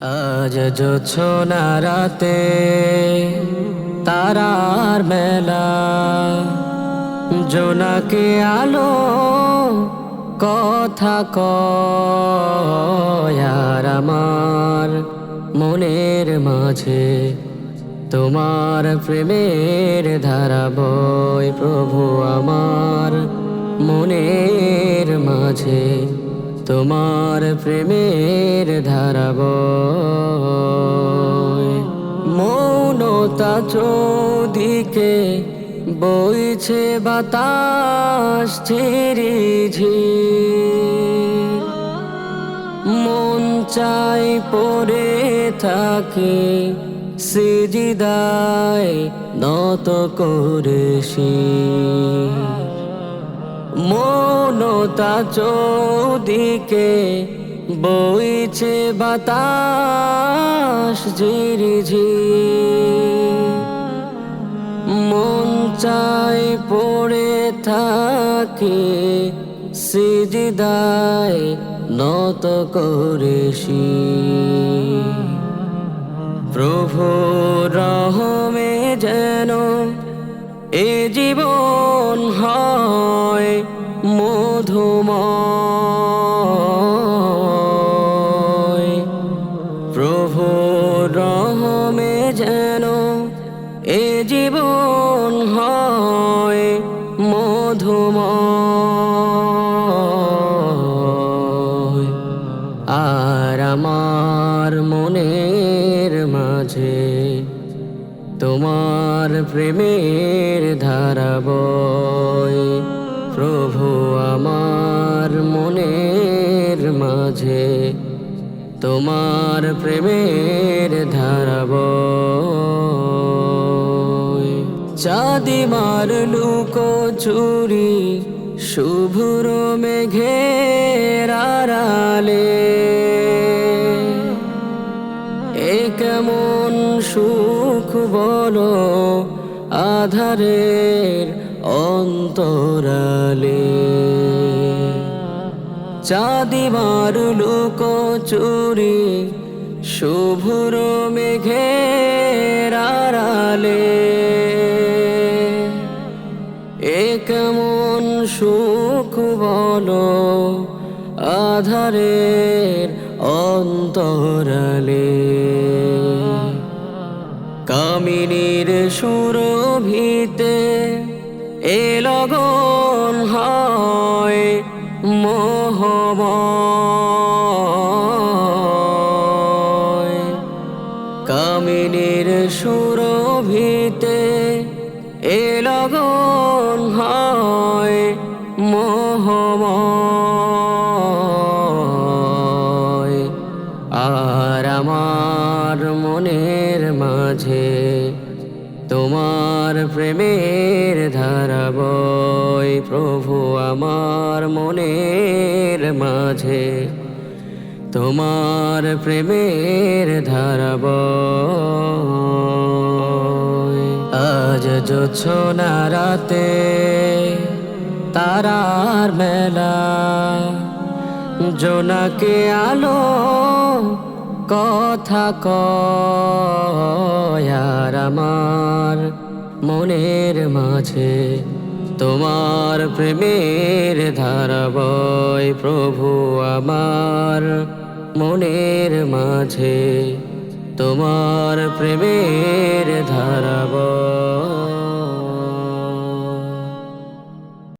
আজ জোছনা রাতে তারার মেলা। জোনাকে আলো কথা কয়ার আমার মনের মাঝে, তোমার প্রেমের ধারা বই প্রভু আমার মনের মাঝে। তোমার প্রেমের ধারা বই মৌনতা চৌদিকে বইছে বাতাস ঝিরি। মন চাই পড়ে থাকে সিজিদায়, নত করে মনতা চৌদিকে বইছে বাতাস ঝিরি ঝির মন চাই পড়ে থাকে সিজিদায় নত করেছি প্রভু রহমে যেন এ জীবন হয় মধুময়। প্রভু রহমে যেন এ জীবন হয় মধুময়। আর আমার মনের মাঝে তোমার প্রেমের ধারা প্রভু আমার মনের মাঝে তোমার প্রেমের ধারা চাঁদি মার লুকো চুরি, শুভ্র মেঘের আড়ালে। এ কেমন সুখ বলো আধারের অন্তরালে। চাঁদি মারুলু চুরি শুভ্র মেঘের আড়ালে। এ কেমন সুখ বলো আধারের অন্তরালে। কামিনীর সুরভিতে এ লগন হয় মোহময়। কামিনীর সুরভিতে এ লগন হয় মোহময়। প্রেমের ধারা বই প্রভু আমার মনের মাঝে। তোমার প্রেমের ধারা বই আজ জোছনা রাতে তারার মেলা। জোনাকে আলো কথা কয়ার আমার মনের মাঝে তোমার প্রেমের ধারাবয় প্রভু আমার মনের মাঝে তোমার প্রেমের ধারা বয়